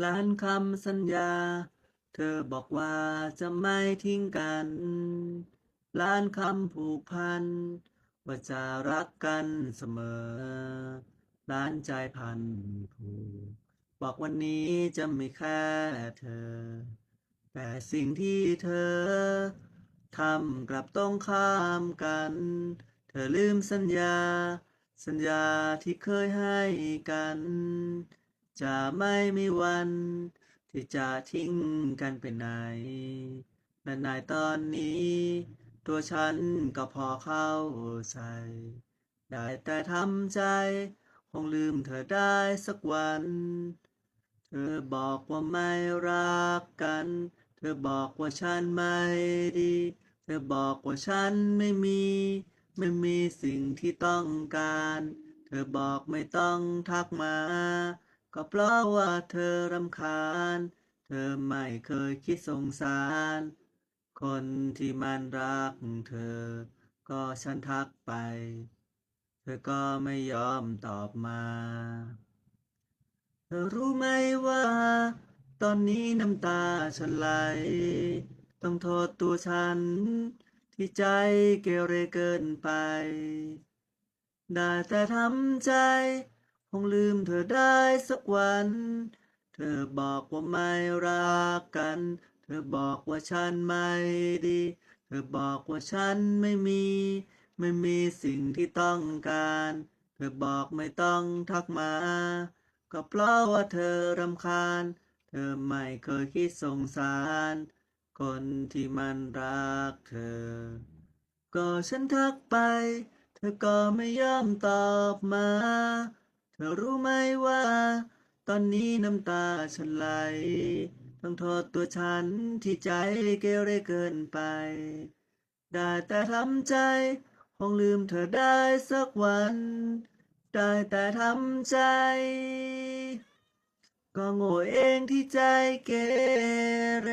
ล้านคำสัญญา เธอบอกว่าจะไม่ทิ้งกันล้านคำผูกพัน ว่าจะรักกันเสมอล้านใจพันผูกบอกวันนี้จะไม่แค่เธอ แต่สิ่งที่เธอทำกลับต้องข้ามกัน เธอลืมสัญญา สัญญาที่เคยให้กัน จะไม่มีวัน ที่จะทิ้งกันไปไหนและในตอนนี้ ตัวฉันก็พอเข้าใจ ได้แต่ทำใจ คงลืมเธอได้สักวัน เธอบอกว่าไม่รักกัน เธอบอกว่าฉันไม่ดี เธอบอกว่าฉันไม่มี ไม่มีสิ่งที่ต้องการ เธอบอกไม่ต้องทักมา ก็เพราะว่าเธอรำคาญ เธอไม่เคยคิดสงสาร คนที่มันรักเธอ ก็ฉันทักไป เธอก็ไม่ยอมตอบมา เธอรู้ไหมว่า ตอนนี้น้ำตาฉันไหล ต้องโทษตัวฉัน ที่ใจเกเรเกินไป ได้แต่ทำใจ คงลืมเธอได้สักวัน เธอบอกว่าไม่รักกัน เธอบอกว่าฉันไม่ดี เธอบอกว่าฉันไม่มี ไม่มีสิ่งที่ต้องการ เธอบอกไม่ต้องทักมา ก็เพราะว่าเธอรำคาญ เธอไม่เคยคิดสงสาร คนที่มันรักเธอ ก็ฉันทักไป เธอก็ไม่ยอมตอบมา รู้ไหมว่า ตอนนี้น้ำตาฉันไหล ต้องโทษตัวฉันที่ใจเกเรเกินไป ได้แต่ทำใจคงลืมเธอได้สักวัน ได้แต่ทำใจ ก็โง่เองที่ใจเกเร